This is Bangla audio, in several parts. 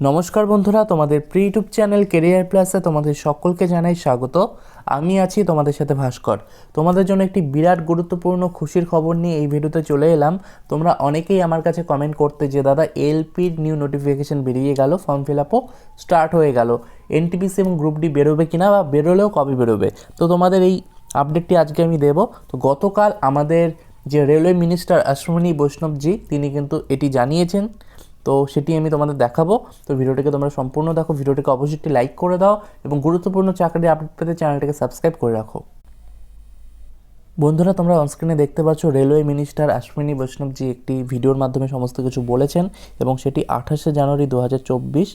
নমস্কার বন্ধুরা, তোমাদের প্রি ইউটিউব চ্যানেল কেরিয়ার প্লাসে তোমাদের সকলকে জানাই স্বাগত। আমি আছি তোমাদের সাথে ভাস্কর। তোমাদের জন্য একটি বিরাট গুরুত্বপূর্ণ খুশির খবর নিয়ে এই ভিডিওতে চলে এলাম। তোমরা অনেকেই আমার কাছে কমেন্ট করতে যে, দাদা এলপির নিউ নোটিফিকেশন বেরিয়ে গেল ফর্ম ফিল আপও স্টার্ট হয়ে গেল। এনটিপিসি এবং গ্রুপ ডি বেরোবে কিনা বা বেরোলেও কবে বেরোবে? তো তোমাদের এই আপডেটটি আজকে আমি দেব। তো গতকাল আমাদের যে রেলওয়ে মিনিস্টার অশ্বিনী বৈষ্ণবজি তিনি কিন্তু এটি জানিয়েছেন। তো সেটি আমি তোমাদের দেখাবো। তো ভিডিওটিকে তোমরা সম্পূর্ণ দেখো। ভিডিওটিকে অবশ্যই লাইক করে দাও এবং গুরুত্বপূর্ণ চাকরি আপডেট পেতে চ্যানেলটিকে সাবস্ক্রাইব করে রাখো। বন্ধুরা, তোমরা অনস্ক্রিনে দেখতে পাচ্ছ রেলওয়ে মিনিস্টার অশ্বিনী বৈষ্ণবজি একটি ভিডিওর মাধ্যমে সমস্ত কিছু বলেছেন এবং সেটি আঠাশে জানুয়ারি দু হাজার চব্বিশ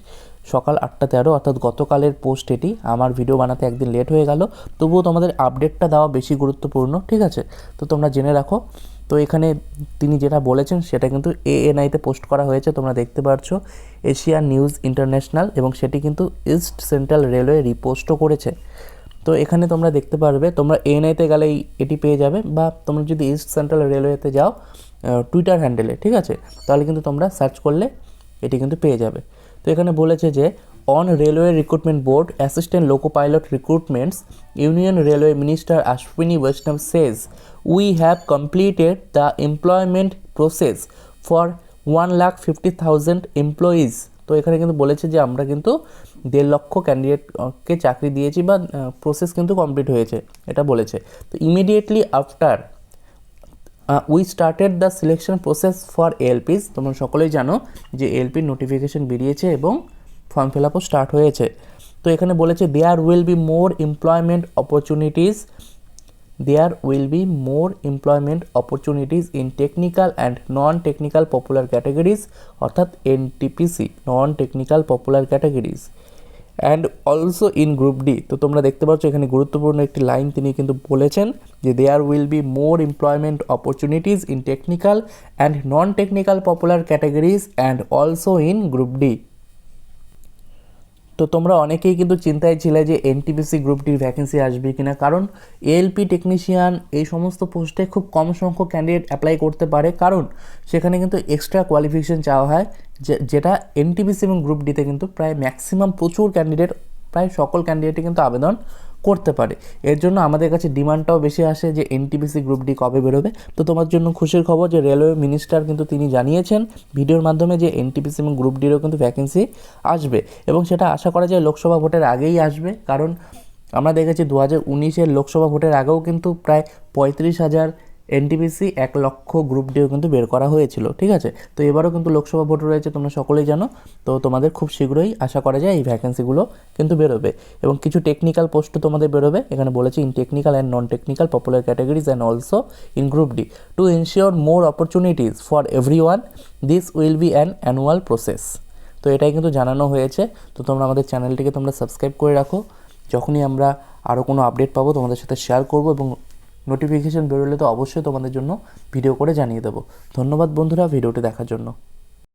সকাল আটটা তেরো, অর্থাৎ গতকালের পোস্ট এটি। আমার ভিডিও বানাতে একদিন লেট হয়ে গেল, তবুও তোমাদের আপডেটটা দেওয়া বেশি গুরুত্বপূর্ণ, ঠিক আছে? তো তোমরা জেনে রাখো, তো এখানে তিনি যেটা বলেছেন সেটা কিন্তু এএনআইতে পোস্ট করা হয়েছে, তোমরা দেখতে পাচ্ছ। এশিয়া নিউজ ইন্টারন্যাশনাল এবং সেটি কিন্তু ইস্ট সেন্ট্রাল রেলওয়ে রিপোস্টও করেছে। তো এখানে তোমরা দেখতে পারবে, তোমরা এএনআইতে গেলে এটি পেয়ে যাবে বা তোমরা যদি ইস্ট সেন্ট্রাল রেলওয়েতে যাও টুইটার হ্যান্ডেলে ঠিক আছে? তাহলে কিন্তু তোমরা সার্চ করলে এটি কিন্তু পেয়ে যাবে। তো এখানে বলেছে যে on railway recruitment board assistant loco pilot recruitments union railway minister Ashwini Vaishnaw says we have completed the employment process for one lakh fifty thousand employees তো এখানে কিন্তু বলেছে যে আমরা কিন্তু দেড় লক্ষ ক্যান্ডিডেটকে চাকরি দিয়েছি বা প্রসেস কিন্তু কমপ্লিট হয়েছে, এটা বলেছে। তো immediately after we started the selection process for LPs তোমরা সকলেই জানো যে এলপির নোটিফিকেশন বেরিয়েছে এবং ফর্ম ফিল আপও স্টার্ট হয়েছে। তো এখানে বলেছে there will be more employment opportunities there will be more employment opportunities in technical and non technical popular categories অর্থাৎ NTPC non technical popular categories and also in group D তো তোমরা দেখতে পাচ্ছ এখানে গুরুত্বপূর্ণ একটি লাইন তিনি কিন্তু বলেছেন যে there will be more employment opportunities in technical and non technical popular categories and also in group D তো তোমরা অনেকেই কিন্তু চিন্তায় ছিলে যে এনটিপিসি গ্রুপটির ভ্যাকেন্সি আসবে কিনা। কারণ এএলপি টেকনিশিয়ান এই সমস্ত পোস্টে খুব কম সংখ্যক ক্যান্ডিডেট অ্যাপ্লাই করতে পারে। কারণ সেখানে কিন্তু এক্সট্রা কোয়ালিফিকেশন চাওয়া হয় যেটা এনটিপিসি এবং গ্রুপ ডিতে কিন্তু প্রায় ম্যাক্সিমাম প্রচুর ক্যান্ডিডেট প্রায় সকল ক্যান্ডিডেটই কিন্তু আবেদন করতে পারে। এর জন্য আমাদের কাছে ডিমান্ডটাও বেশি আসে যে এনটিপিসি গ্রুপ ডি কবে বেরোবে। তো তোমার জন্য খুশির খবর যে রেলওয়ে মিনিস্টার কিন্তু তিনি জানিয়েছেন, ভিডিওর মাধ্যমে যে এনটিপিসি এবং গ্রুপ ডিরও কিন্তু ভ্যাকেন্সি আসবে। এবং সেটা আশা করা যায় লোকসভা ভোটের আগেই আসবে। কারণ আমরা দেখেছি দু হাজার উনিশের লোকসভা ভোটের আগেও কিন্তু প্রায় পঁয়ত্রিশ হাজার এনটিপিসি এক লক্ষ গ্রুপ ডিও কিন্তু বের করা হয়েছিল, ঠিক আছে? তো এবারও কিন্তু লোকসভা ভোট রয়েছে, তোমরা সকলেই জানো। তো তোমাদের খুব শীঘ্রই আশা করা যায় এই ভ্যাকেন্সিগুলো কিন্তু বেরোবে। এবং কিছু টেকনিক্যাল পোস্টও তোমাদের বেরোবে। এখানে বলেছে in technical and non technical popular categories and also in group D to ensure more opportunities for everyone this will be an annual process তো এটাই কিন্তু জানানো হয়েছে। তো তোমরা আমাদের চ্যানেলটিকে তোমরা সাবস্ক্রাইব করে রাখো। যখনই আমরা আরও কোনো আপডেট পাবো, তোমাদের সাথে শেয়ার করব এবং নোটিফিকেশন বেরোলে তো অবশ্যই তোমাদের জন্য ভিডিও করে জানিয়ে দেবো। ধন্যবাদ বন্ধুরা ভিডিওটি দেখার জন্য।